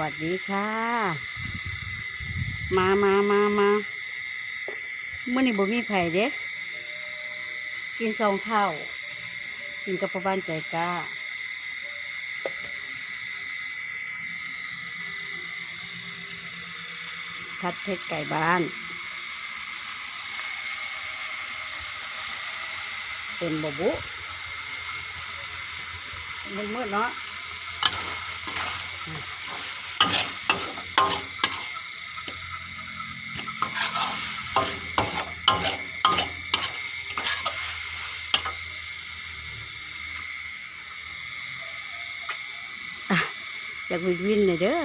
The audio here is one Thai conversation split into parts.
วัสดีค่ะ มามามามาเมื่อนี้บ่มีไผเด้กินสองเท่า กินกับพ่อบ้านใจกล้าพัดเพชรไก่บ้าน เป็นบบุมันมืดเนาะอะ อยากวินวินหน่อยเด้อ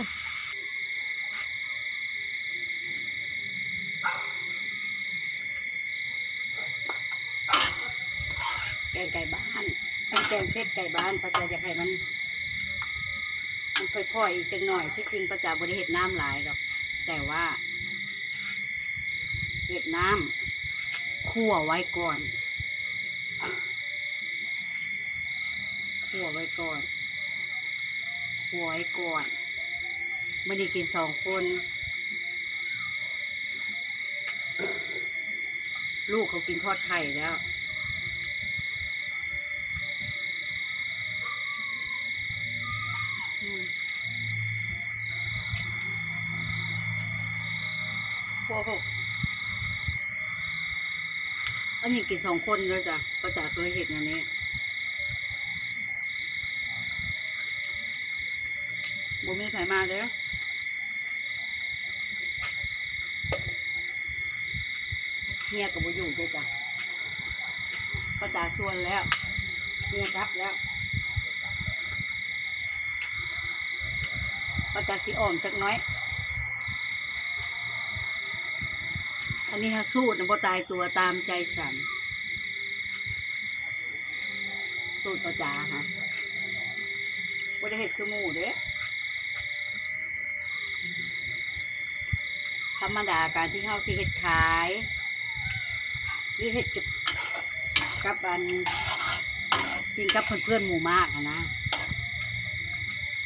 แกงไก่บ้านแกงแกงเพชรไก่บ้านประจาอยากให้มันมันพ่อยๆอีกจังหน่อยที่จริงประจาบริเหตุน้ำหลายหรอก แต่ว่าเห็ดน้ำคั่วไว้ก่อน คั่วไว้ก่อน หวยก่อนไม่ได้กินสองคน ลูกเขากินทอดไข่แล้วอืมพวกเขาอันนี้กินสองคนเลยจ้ะก็จากเคยเห็นอย่างนี้ บ่มีไผมาเด้อเฮียกับบ่อยู่ด้อจ้ะป้าจ๋าชวนแล้วเฮียกลับแล้วป้าจ๋าสิอ้อมจักน้อย อันนี้ฮะสู้นะบ่ตายตัวตามใจฉัน สูตรป้าจ๋าฮะบ่ได้เฮ็ดคือหมูเด้ ธรรมดาการที่เขาที่เห็ดขายหรือเห็ดกับกับอันกินกับเพื่อนๆหมู่มากอะนะ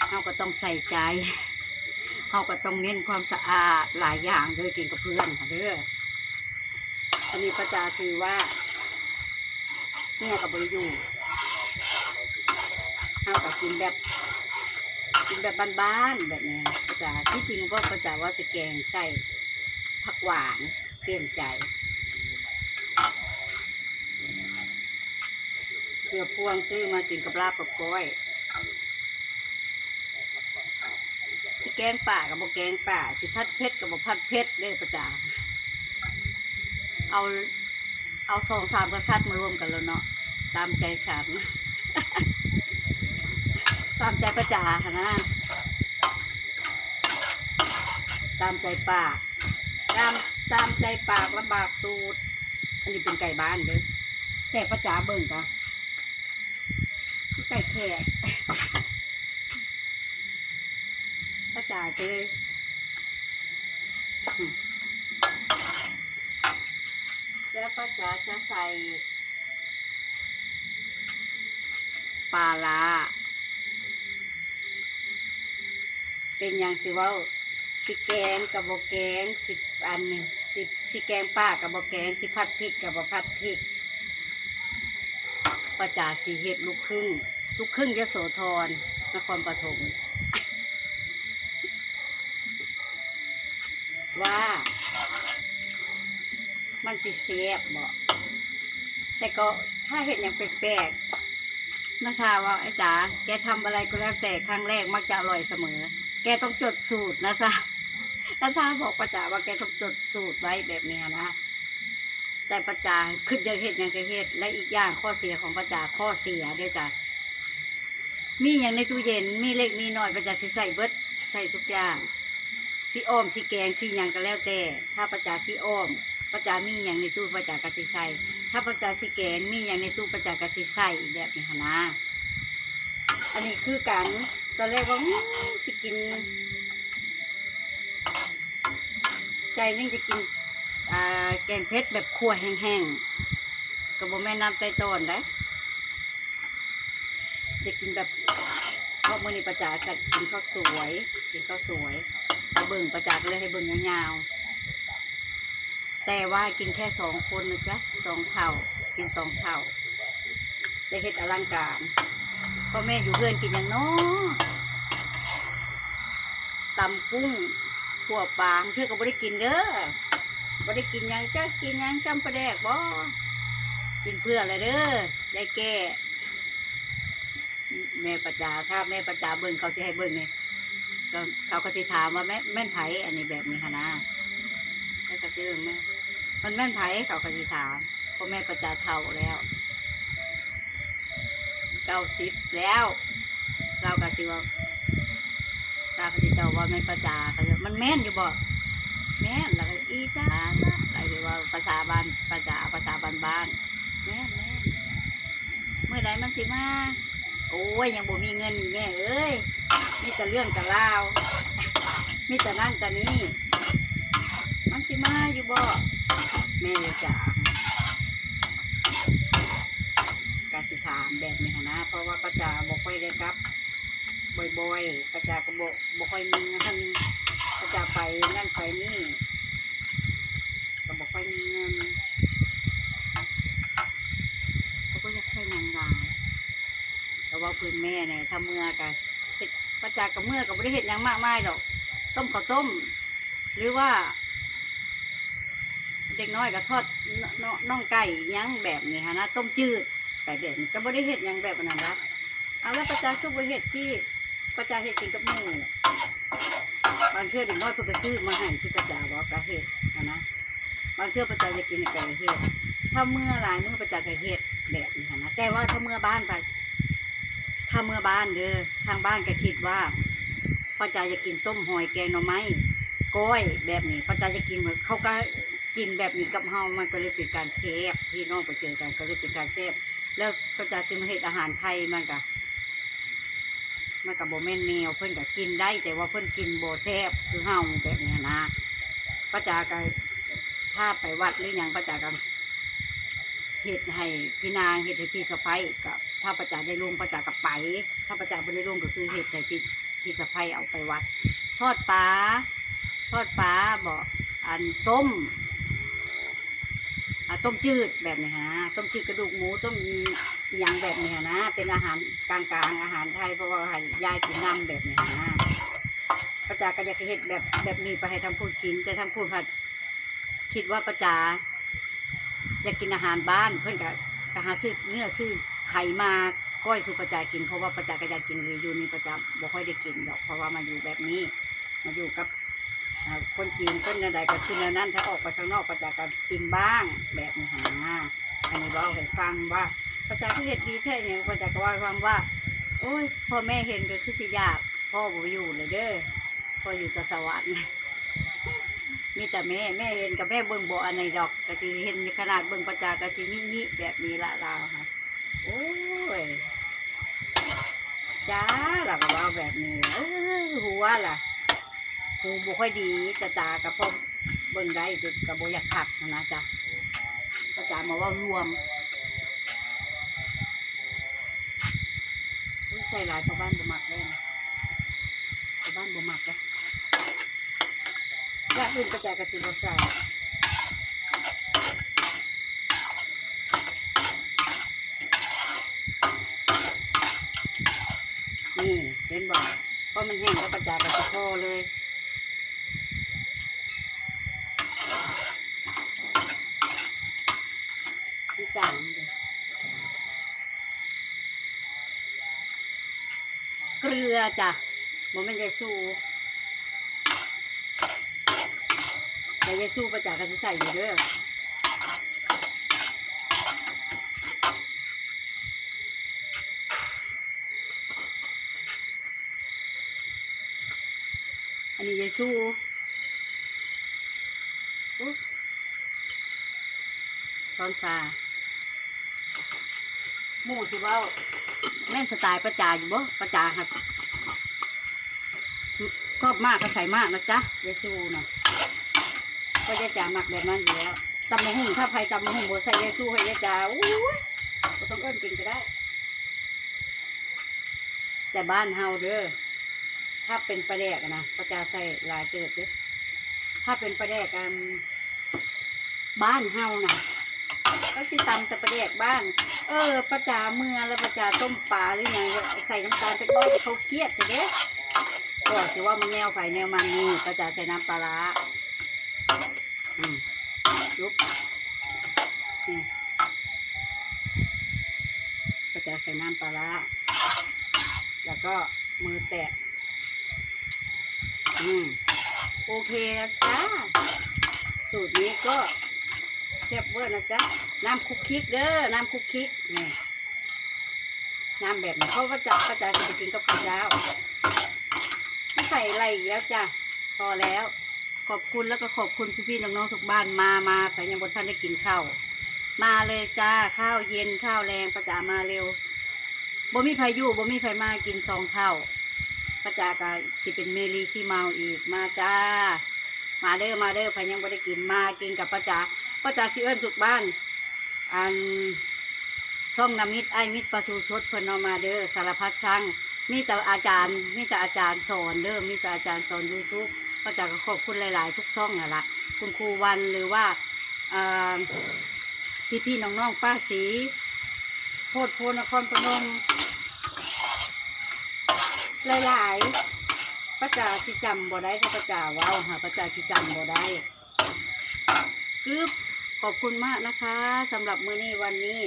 เขาก็ต้องใส่ใจเขาก็ต้องเน้นความสะอาดหลายอย่างเลยกินกับเพื่อนค่ะเด้ออันนี้ประจาชื่อว่าเนี่ยกับบริยูเขาก็กินแบบกินแบบบ้านๆแบบนี้ประจาที่จริงก็ประจาว่าจะแกงใส่ ผักหวานเปลี่ยนใจเพื่อพวงซื้อมากินกับลาบกับก้อยสิแกงป่ากับบ่แกงป่าสิพัดเพชรกับบ่พัดเพชรเด้อประจาเอาเอาสองสามกษัตริย์มารวมกันแล้วเนาะตามใจฉัน ตามใจประจาค่ะนะ ตามใจป่า ตามตามใจปากลำบากตูด อันนี้เป็นไก่บ้านเด้อแต่ประจาเบิ่งจ้ะไก่แขกประจาเจยแล้วประจาจะใส่ปลาลาเป็นอย่างสิว่า สิแกงกับบแกงสิอันหนึ่งสิสิแกงป้ากับบแกงสิพัดพริกกับบ่พัดพริกประจ่าสีเห็ดลูกครึ่ง ลูกครึ่งยโสธรนครปฐมว่า มันสิเสียบบ่แต่ก็ถ้าเห็ดอย่างแปลกๆนาชาว่าไอ้จ๋าแกทำอะไรก็แล้วแต่ครั้งแรกมักจะอร่อยเสมอ แกต้องจดสูตรนะจ๊ะ นะจ๊ะบอกประจาว่าแกต้องจดสูตรไว้แบบนี้นะแต่ประจาขึ้นยังเห็ดยังก็เห็ดและอีกอย่างข้อเสียของประจาข้อเสียด้วยจ้ะมีอย่างในตู้เย็นมีเล็กมีน้อยประจาสิใส่เบิดใส่ทุกอย่างสีอ้อมสีแกงสีหยังก็แล้วแต่ ถ้าประจาสีอ้อมประจามีอย่างในตู้ประจากระสิใส่ถ้าประจาสีแกงมีอย่างในตู้ประจากระสิใส่แบบนี้นะอันนี้คือการตอนแรกว่าสิกิน ใจนึงจะกินแกงเพชรแบบคั่วแห้งๆกับโบแม่น้ำไตต้นได้จะกินแบบราะมื้อนี้ประจาจะกินข้าวสวยกินข้าวสวยเอาเบิ่งประจากเลยให้เบิ่งยาวๆแต่ว่ากินแค่สองคนนะจ๊ะสองเท่า กินสองเท่าได้เฮ็ดอลังการพ่อแม่อยู่เพื่อนกินอย่างน้อตำกุ้ง ขั่วปลาเพื่อก็บ่ได้กินเด้อบ่ได้กินยังจ้ะกินยังจำปลาแดกบ่กินเพื่ออะไรเด้อยายแก่แม่ประจาถ้าแม่ประจาเบิ่งเขาจะให้เบิ่งไงก็เขาก็จะถามว่าแม่แม่นไผอันนี้แบบนี้ค่ะนะแล้วก็จะเบิ่งแม่มันแม่นไผเขาก็จะถามเพราะแม่ประจาเท่าแล้วเก้าสิบแล้ว เราก็สิว่าาเขาจะตอบว่าแม่ประจาเขาจะมันแม่นอยู่บ่แม่นแล้วก็อีจ้าอะไรที่ว่าภาษาบ้านประจาภาษาบ้านบ้านแม่นแม่นเมื่อใดมันสิมาโอ้ยยังบ่มีเงินแม่เอ้ยมีแต่เรื่องแต่ราวมีแต่นั่นแต่นี่มันสิมาอยู่บ่แม่จ๋ากาสิถามแบบนี้นะเพราะว่าป้าจ๋าบ่ค่อยได้กลับ บ่อยๆป้าจ๋าก็บ่บ่ค่อยมีเงินป้าจ๋าไปนั่นไปนี่ก็บ่ค่อยมีเงินเขาก็อยากใช้เงินหลายแต่ว่าพื้นแม่เนี่ยถ้าเมื่อกันประจากกับเมื่อกับไม่ได้เห็ดหยังมากมายดอก ต้มข้าวต้ม หรือว่า เด็กน้อยก็ทอดนนน่องไก่ยังแบบนี้ฮะนะต้มจืดไก่แบบนี้ก็ไม่ได้เห็ดหยังแบบนั้นนะเอาแล้วประจาชุบไปเห็ดที่ ประจ่าเห็ดกินกับหมูบางเทื่อเด็กน้อยเพิ่นก็ซื้อมาให้ที่ประจ่าบอกกะเห็ดนะนะบางเทื่อประจ่าจะกินก่เห็ดถ้าเมื่อหลายเมื่อประจ่าก่เห็ดแบบนี้นะแต่ว่าถ้าเมื่อบ้านไปถ้าเมื่อบ้านเด้อทางบ้านก็คิดว่าป้าจาจะกินต้มหอยแกงหน่อไม้ก้อยแบบนี้ป้าจาจะกินเหมือนเขาก็กินแบบนี้กับเฮามันก็เลยเป็นการเซฟพี่น้องไปเจอกันก็เลยเป็นการเซฟแล้วป้าจาซิมาเฮ็ดอาหารไทยมันก็ มันก็บ่แม่นแนวเพิ่อนก็กินได้ แต่ว่าเพิ่อนกินโบแซบคือเฮาแบบนี้นะป้าจาก็ถ้าไปวัดหรือหยังป้าจาก็เห็ดให้พี่นางเห็ดให้พี่สะพ้ยกับถ้าประจาได้ลงประจากับไป ถ้าประจาไม่ได้ลงก็คือเห็ดให้พี่พี่สะพ้ยเอาไปวัด ทอดปลาทอดปลาบอกอันต้มอ่าต้มจืดแบบนี้ฮะต้มจืดกระดูกหมูต้ม อหยังแบบนี้นะ เป็นอาหารกลางๆอาหารไทยเพราะว่าให้ยายกินน้ำแบบนี้นะประจาก็อยากจะเห็ดแบบแบบนี้ไปให้ทำพูดกินแต่ทำพูดผัดคิดว่าประจาอยากกินอาหารบ้าน เพื่อนก็ก็หาซื้อเนื้อซื้อไข่มาก้อยสุประจากินเพราะว่าประจาก็อยากกินเลยอยู่นี่ประจาบ่ค่อยได้กินดอกเพราะว่ามาอยู่แบบนี้ มาอยู่กับอ่าคนจีนคนใดก็กินแล้วนั้นถ้าออกไปข้างนอกประจาก็กินบ้างแบบนี้หาอันนี้บอกให้ฟังว่า ประจาก็เห็ดดีแท้เนี่ยประจาก็ว่าให้ฟังว่า โอ้ยพ่อแม่เห็นก็คือสิยากพ่อบ่อยู่เลยเด้อพ่ออยู่แต่สวรรค์มีแต่แม่แม่เห็นกับแม่เบิ่งบ่อันไหนดอกก็สิเห็นขนาดเบิ่งประจาก็สิยิยิแบบนี้ละเราค่ะโอ้ยจ้าเราก็ว่าแบบนี้เออหัวล่ะหูบ่ค่อยดีแต่ตากับพ่อเบิ่งได้กับบ่อยากขักนะจ๊ะประจามาว่ารวมอุ้ย ใส่หลายชาวบ้านบ่มักแลยนะเพราวบ้านบ่มักเลยอยากอื่นกระจายกระจิบใส่นี่เป็นบอกเพราะมันแห้งก็ประจากระจิโพเลยที่จางเลยเกลื อจ้ะมันไม่ใช่สู้แต่ยายสู้ประจากกันใส่อยู่เด้ออันนี้ยายสู้อุ๊ยซ้อนซาหมูสิว่าแม่นสไตล์ประจาอยู่บ่ประจาครับ ชอบมากก็ใส่มากนะจ๊ะยายสู้นะก็จะจ่าหมักแบบนั้นอยู่แล้วตำมะหุ่งถ้าใครตำมะหุ่งบใส่ยาสู้ให้ยาจ่าอู้ยก็ต้องเอิ้นกินก็ได้ แต่บ้านเฮาเด้อถ้าเป็นปลาแดกนะประจาใส่หลายเติบเด้อถ้าเป็นปลาแดกันบ้านเฮานะก็สิตำแต่ปลาแดกบ้าน เออประจาเมื่อแล้วประจาต้มปลาหรือหยังใส่น้ำตาลจักหน้อยเขาเครียดเด้อ ก็สิว่ามันแนวไฟแนวมันนี่ประจาใส่น้ำปลาร้าอืมยุบนี่ประจาใส่น้ำปลาร้าแล้วก็มือแตะ อืม โอเคแล้วจ้าสูตรนี้ก็แซ่บเวอร์นะจ๊ะ น้ำคุกคิกเด้อ น้ำคุกคิกนี่น้ำแบบนี้เพราะว่าจะก็จะไปกินกับข้าวเจ้า ใส่อะไรอีกแล้วจ้ะพอแล้ว ขอบคุณแล้วก็ขอบคุณพี่ๆน้องๆทุกบ้านมามาแต่ยังบนท่านได้กินข้าวมาเลยจ้าข้าวเย็นข้าวแรงประจามาเร็วบ่มีพายุบ่มีไฟมากินสองเท่าประจากาที่เป็นเมลีที่เมาอีกมาจ้า มาเด้อมาเด้อพายังบ่ได้กินมากินกับประจาประจาสิเอิ้นทุกบ้านอันช่องนามิตรไอมิตรประตูชดเพิ่นเอามาเด้อสารพัดช่าง มีแต่อาจารย์ มีแต่อาจารย์สอนเด้อมีแต่อาจารย์สอนยูทูบก็จะขอบคุณหลาย ๆ ทุกช่องน่ะละคุณครูวันหรือว่าพี่พี่ๆน้องๆป้าสีโพดโพนครพนมหลายๆป้าจ่าชิจำบ่ได้ถ้าป้าจ่าว้าหาป้าจ่าชิจำบ่ได้กรึบขอบคุณมากนะคะสำหรับมื้อนี้วันนี้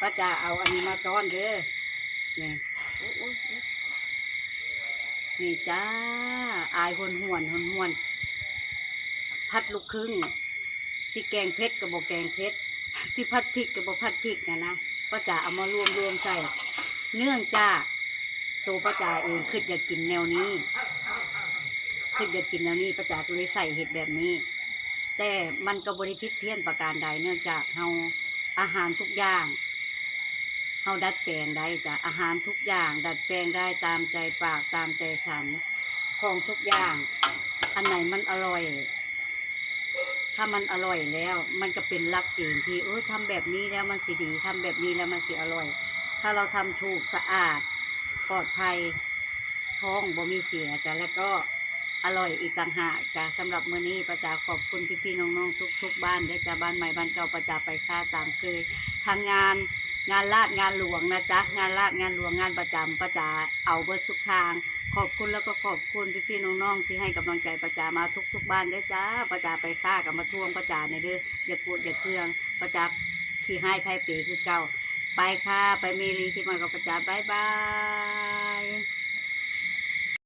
ป้าจะเอาอันนี้มาต้อนเด้อนี่อ้โอ้โอ้ นี่จ้า อายหวนหวนหวนหวน พัดลูกครึ่งสิแกงเพชรกับบแกงเพชรสิพัดพริกกับบพัดพริกนะนะป้าจะเอามารวมรวมใส่ เนื่องจากตัวป้าจ่าเองคืออยากกินแนวนี้คืออยากกินแนวนี้ป้าจ่าก็เลยใส่เห็ดแบบนี้ แต่มันก็บริพิษเพี้ยนประการใดเนื่องจากเฮาอาหารทุกอย่าง เฮาดัดแปลงได้จ้ะอาหารทุกอย่าง ดัดแปลงได้ตามใจปากตามใจฉัน ของทุกอย่าง อันไหนมันอร่อย ถ้ามันอร่อยแล้ว มันก็เป็นลักเกณฑ์ที่เออทำแบบนี้แล้วมันสิดีทำแบบนี้แล้วมันสิอร่อย ถ้าเราทำถูกสะอาดปลอดภัยท้องบ่มีเสียจ้ะแล้วก็อร่อยอีกต่างหากจ้ะสำหรับมื้อนี้ประจาขอบคุณพี่ๆน้องๆทุก ๆ บ้านได้จ้ะบ้านใหม่บ้านเก่าประจาไปซาตามเคยทำงาน งานลาดงานหลวงนะจ๊ะงานลาดงานหลวงงานประจำประจาเอาเบิดทุกทาง ขอบคุณแล้วก็ขอบคุณพี่ๆน้องๆที่ให้กำลังใจประจามาทุก ๆ บ้านได้จ้าประจาไปซากับมาทวงประจาในเด้ออย่ากดอย่าเครื่องประจาขี่ให้ไทยเป๋คือเก่าไปค่ะ ไปเมลีที่มากับประจาบายบาย